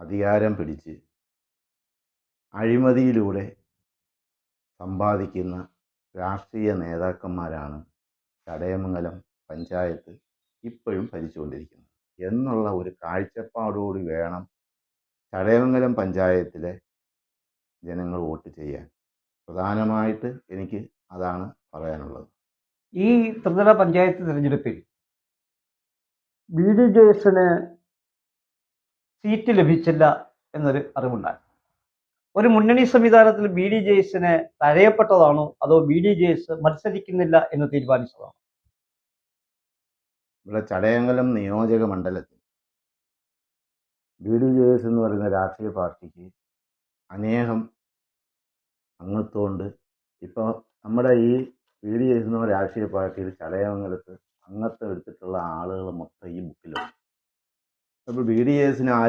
അധികാരം പിടിച്ച് അഴിമതിയിലൂടെ സമ്പാദിക്കുന്ന രാഷ്ട്രീയ നേതാക്കന്മാരാണ് ചടയമംഗലം പഞ്ചായത്ത് ഇപ്പോഴും ഭരിച്ചുകൊണ്ടിരിക്കുന്നത്. എന്നുള്ള ഒരു കാഴ്ചപ്പാടോടി വേണം ചടയമംഗലം പഞ്ചായത്തിലെ ജനങ്ങൾ വോട്ട് ചെയ്യാൻ. പ്രധാനമായിട്ട് എനിക്ക് അതാണ് പറയാനുള്ളത്. ഈ ത്രിതല പഞ്ചായത്ത് തിരഞ്ഞെടുപ്പിൽ ബി ഡി ജെ എസിന് സീറ്റ് ലഭിച്ചില്ല എന്നൊരു അറിവുണ്ടായി. ഒരു മുന്നണി സംവിധാനത്തിൽ ബി ഡി ജെ എസിനെ തഴയപ്പെട്ടതാണോ? അതോ ബി ഡി ജെ എസ് മത്സരിക്കുന്നില്ല എന്ന് തീരുമാനിച്ചതാണോ? ഇവിടെ ചടയങ്കലം നിയോജക മണ്ഡലത്തിൽ ബി ഡി ജെ എസ് എന്ന് പറയുന്ന രാഷ്ട്രീയ പാർട്ടിക്ക് അനേകം അംഗത്വമുണ്ട്. ഇപ്പോൾ നമ്മുടെ ഈ ബി ഡി എസ് എന്ന രാഷ്ട്രീയ പാർട്ടിയിൽ ചടയമംഗലത്ത് അംഗത്വം എടുത്തിട്ടുള്ള ആളുകൾ മൊത്തം ഈ ബുക്കിലുണ്ട്. അപ്പോൾ ബി ഡി എസിന് ആര്